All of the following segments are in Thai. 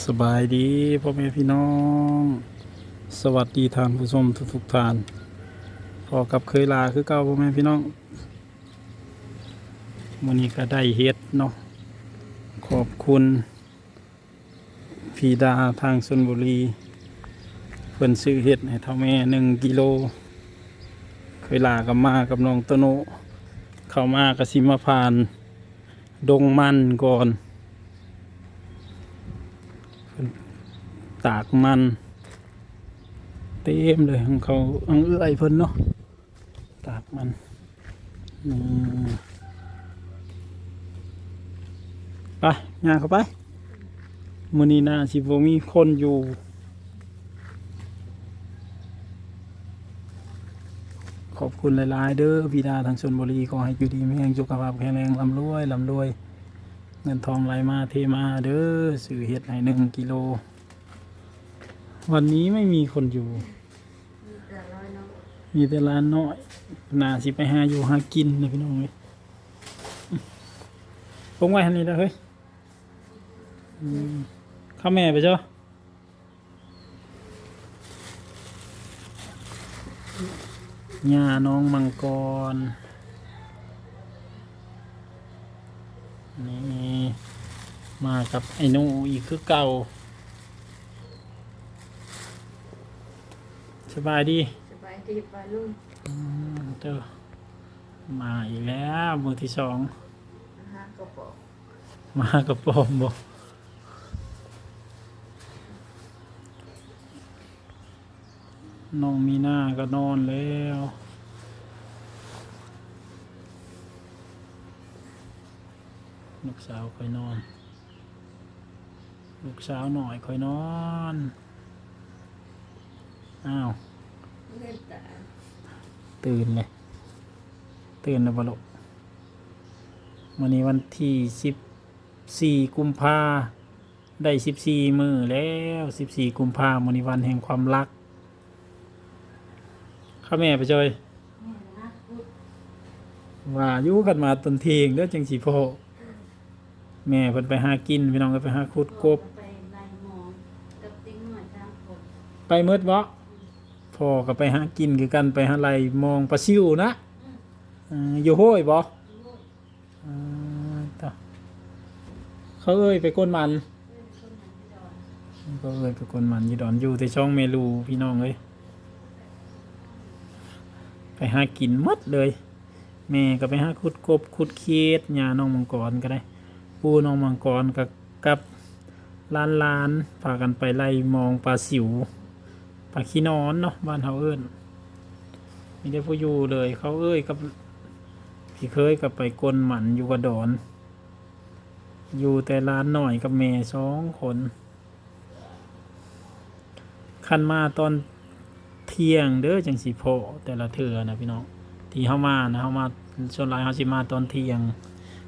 สบายดีพ่อแม่พี่น้อง สวัสดีท่านผู้ชมทุกทุกท่านพอกับเคยลาคือเก่าพ่อแม่พี่น้องวันนี้ก็ได้เฮ็ดเนาะขอบคุณพีดาทางชนบุรีเพิ่นซื้อเฮ็ดให้เท่าแม่หนึ่งกิโล เคยลากับมากับน้องโตโน เข้ามากับสิมาผ่าน ดงมันก่อน ตากมัน เต็มเลยของเขาอังเอื้อยเพิ่นเนาะตากมันนี่ไปงานเข้าไปมือนี้นาสิบมีคนอยู่ขอบคุณหลาย ๆ เด้อพี่ดาทางชนบุรีขอให้อยู่ดีมีแรงสุขภาพแข็งแรงลำรวยลำรวย เงินทองไหลมาเทมาเด้อสื่อเฮ็ดให้หนึ่งกิโล วันนี้ไม่มีคนอยู่มีแต่ร้อยเนาะมีแต่ร้านน้อยนาสิไปหาอยู่หากินเลยพี่น้องเลยปงไว้ทันนี้แล้วเฮ้ยข้าแม่ไปเจ้าญาน้องมังกร นี่ มากับไอ้นูอีกคือเก่า สบายดีสบายดีปลาลุงอืมเจอมาอีกแล้วมือที่สองอาหารกระป๋องมากับปอมบอกน้องมีหน้าก็นอนแล้วลูกสาวค่อยนอน ลูกสาวหน่อยค่อยนอน อ้าว เล่นแต่ตื่นเลย ตื่นแล้วบลุวันนี้วันที่สิบสี่กุมภาได้สิบสี่มือแล้วสิบสี่กุมภาวันนี้วันแห่งความรัก ข้าแม่ไปจอย แม่นะพูดว่าอยู่กันมาตนเทียงแล้วจังสีพ่อแม่เพิ่นไปหากินพี่น้องก็ไปหาขุดกบ ไปไล่หมองกับติ้งหน่อยสามคนไปเมืดบ่ พ่อก็ไปหากินคือกันไปหาไรมองปลาซิวนะเอ่ออยู่ห้วยบ่อ่าต่อเขาเอ้ยไปก้นมันก็เลยเป็นคนมันอยีดอนอยู่แต่ช่องเมลูพี่น้องเลยไปหากินหมดเลยแม่ก็ไปหาขุดกบขุดเคียดยาน้องมังกรก็ได้ ปูน้องมังกรกับกับลานลานๆพากันไปไล่มองปลาสิว ปลาขี้นอนเนาะบ้านเขาเอิ้นมีได้ผู้อยู่เลย เขาเอ้ยกับพี่เคยกับไปกลนหมันอยู่กระดอน อยู่แต่ร้านหน่อยกับแม่สองคนคันมาตอนเที่ยงเด้อจังสีโพแต่ละเทือนะพี่น้องที่เฮามานะเฮามาส่วนหลายเฮาสิมาตอนเที่ยง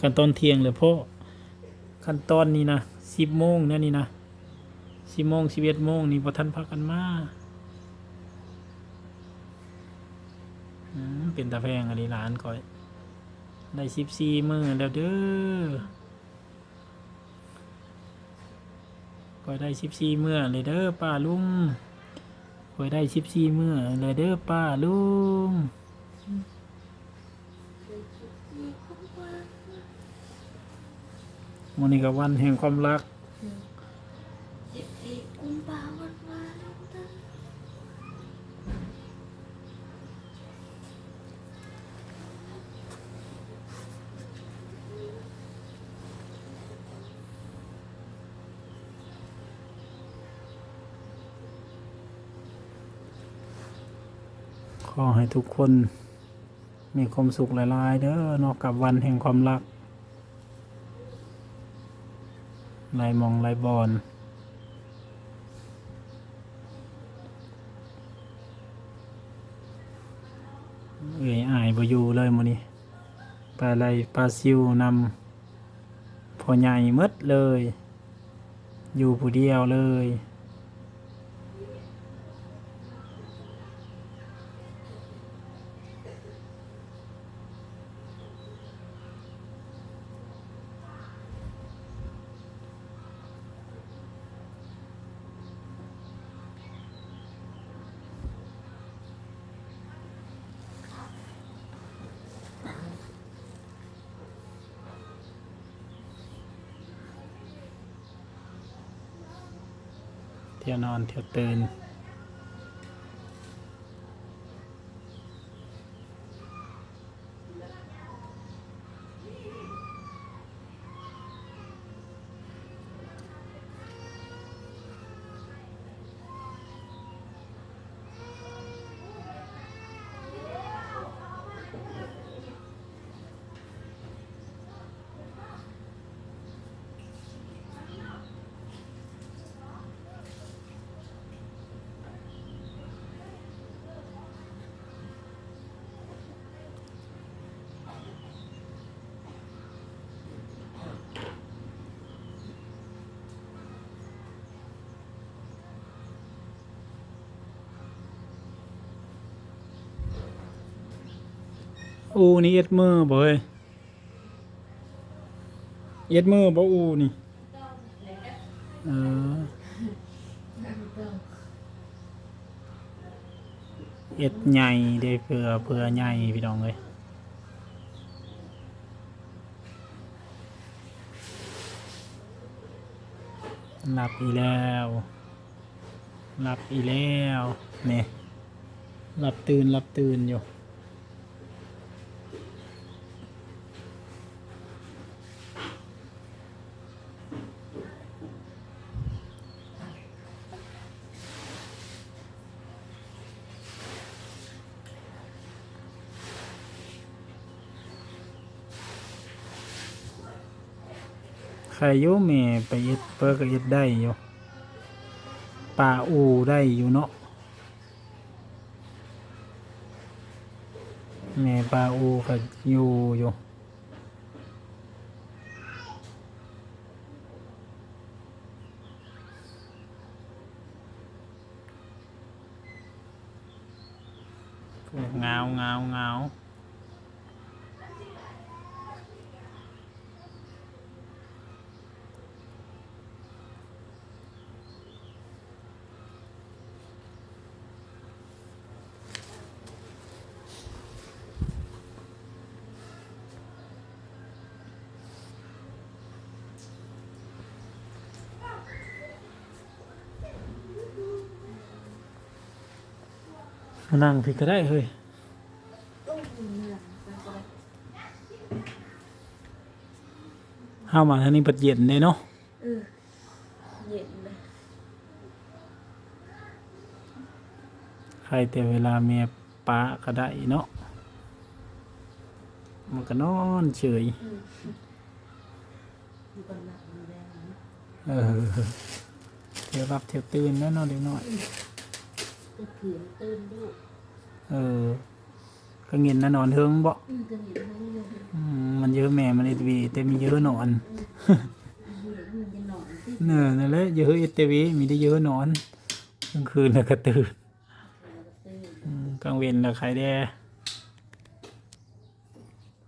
กันตอนเที่ยงเลยพ่อขั้นตอนนี้นะสิบโมงเนี่ยนี่นะสิบโมงสิบเอ็ดโมงนี่พอท่านพักกันมาอืม เป็นตาแพงอะไรหลานก่อย ได้สิบสี่มือแล้วเด้อก็ได้สิบสี่เมื่อเลยเด้อป้าลุงก็ได้สิบสี่เมื่อเลยเด้อป้าลุงวันนี้ก็วันแห่งความรัก อให้ทุกคนมีความสุขหลาย ๆ เด้อนอกกับวันแห่งความรักลายมองลายบอลเอ่ยอายบอยู่เลยมื้อนี้ปลาไหลปลาซิวนำพอใหญ่หมดเลย อยู่ผู้เดียวเลย ที่ยวนอนเที่ยวตื่น อูนี่เอ็ดมือบ่เฮ้ยเอ็ดมือบ่อูนี่เออเอ็ดใหญ่เด้เพื่อเพื่อใหญ่พี่น้องเลยหลับอีแล้วหลับอีแล้วเนี่ยหลับตื่นหลับตื่นอยู่ ใครอยุ่แม่ไปเอ็ดเปิกก็เอ็ดได้อยู่ป่าอูได้อยู่เนาะแม่ป่าอูก็อยู่อยู่เงาเงาเงา มานั่งพี่ก็ได้เฮ้ยตุ้มเหนื่อยไปก็ได้ห้ามาทางนี้ปัดเย็นเลยเนาะเออเย็นเลยใครแต่เวลาเมียป้าก็ได้เนาะมันก็นอนเฉยอืมอยู่กันหลับอยู่แล้วนะเออเที่ยวรับเที่ยวตื่นแน่นอนเด็กน้อย ก็ขืนตื่นลูกเออก็เงินนะนอนเทิงบ่อืมก็เห็นมันอยู่อืมมันเยอะแม่มันเอตวีแต่มีเยอะนอนเห็นมันจะนอนที่เนอนั่นแหละเยอะเอตวีมีได้เยอะนอนกลางคืนแล้วก็ตื่นตื่นอืมกลางเวนแล้วใครแด่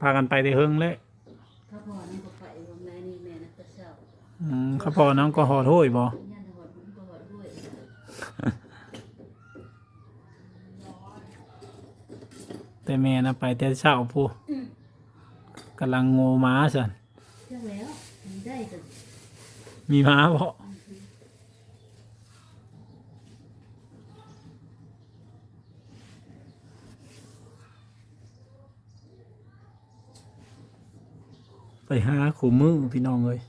พากันไปแต่เฮิงเลยถ้าพอนี่ก็ไปวันแม่นี่แม่นะก็เศร้าอืมข้าพอน้องก็หอโทยบ่ย่านถอดผมก็ถอดด้วย แต่แม่นะไปแต่เช้าผู้อืมกำลังโงม้าสันเชื่อแล้วมันได้กันมีม้าบ่ไปหาขู่มือพี่น้องเลย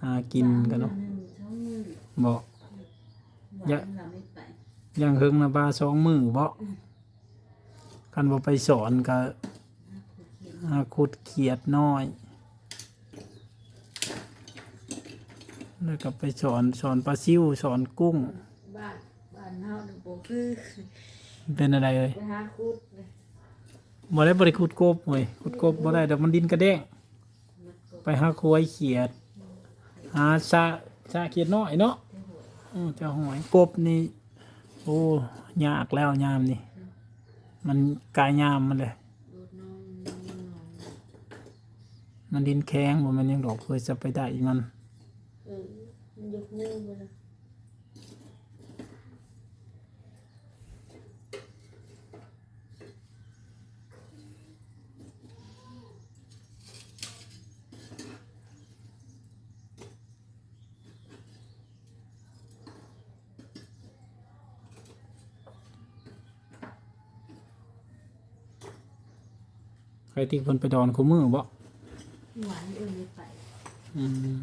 หากินกันเนาะหนึ่งช่องมือบ่หวานเราไม่ไป ยังเฮิงนะบ้าสองมือบ่ กันบ่ไปสอนก็น่าขุดเขียนหาขุดเขียดน้อย แล้วก็ไปสอนสอนปลาซิวสอนกุ้ง บ้านบ้านเฮาหนึ่งโบคือเป็นอะไรเลยไปหาคุดเลยบ่ได้บ่ได้ขุดกบเว้ยขุดกบบ่ได้ดอกมันดินกระแดงมันก็ไปหาควยเขียด หาซาซาเขียดน้อยเนาะอือเจ้าหอยกบนี่ โอ้ยากแล้วยามนี่ มันกายยามมันเลย ดูดน้องน้องน้องมันดินแข็งบ่มันยังดอกเคยจะไปได้อีกมัน เออมันยกนิ้วไปเลย ที่เพิ่นไปดอนคู่มือบ่หวานเออไม่ไปอืม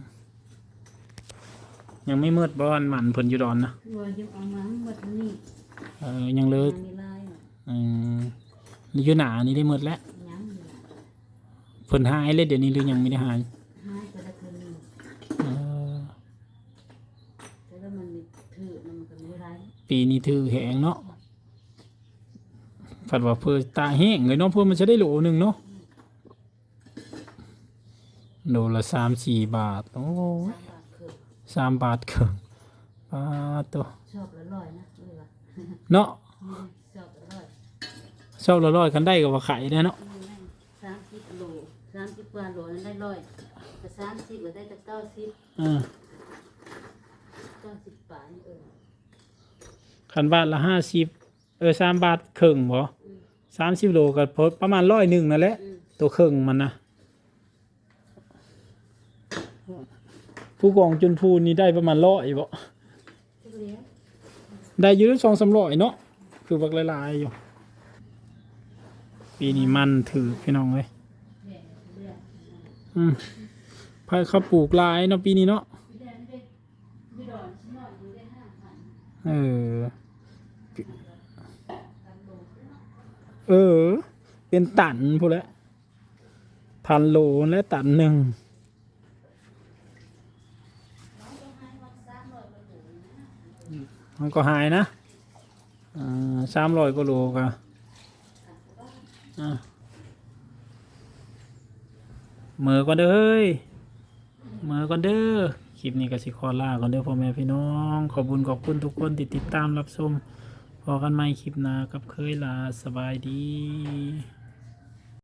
ยังไม่มืดบ่อันหมันเพิ่นอยู่ดอนนะวัวยังเอามาหมดนี่เออยังเลยยังมีลายอะอืมอยู่หนานี่ได้มืดแล้วยังอยู่อะเพิ่นหายเลยเดี๋ยวนี้หรือยังไม่ได้หายหายก็ได้คืนหนึงเออแต่แล้วมันมีถือมันก็ไม่ร้ายปีนี้ถือแหงเนาะฝันว่าเพื่อตาแห้งเลยเนาะเพื่อมันจะได้โหลหนึ่งเนาะ โลละสามสี่บาท โอ้ยสามบาทคือสามบาทเคิงบาทตัวชอบละร้อยนะเลยว่ะเนาะนี่ชอบละร้อยชอบละร้อยกันได้กับว่าไข่ได้เนาะสามสิบโลสามสิบกว่าโลนั้นได้ร้อยแต่สามสิบก็ได้แต่เก้าสิบอ่าเก้าสิบปลายเออขันบาทละห้าสิบเออสามบาทเคิงบ่สามสิบโลก็พอประมาณร้อยหนึ่งนั่นแหละ อืมตัวเครื่องมันนะ ผู้กองจุนพูนี่ได้ประมาณร้อยบ่ได้ยืดสองสามร้อยเนาะคือบักหลายๆอยู่ ปีนี้มันถือพี่น้องเลยแดงเดือนอืมพายเขาปลูกลายเนาะปีนี้เนาะเออ เออเออเป็นตันพูดแล้วพันโลและตันหนึ่ง มันก็หายนะสามร้อยกว่าโลก็อ่าเมื่อก่อนเด้อเฮ้ยเมื่อก่อนเด้อ คลิปนี้ก็สิขอลาก่อนเด้อพ่อแม่พี่น้อง ขอบคุญขอบคุณทุกคนที่ติดตามรับชมพอกันใหม่คลิปหน้ากับเคยลาสบายดี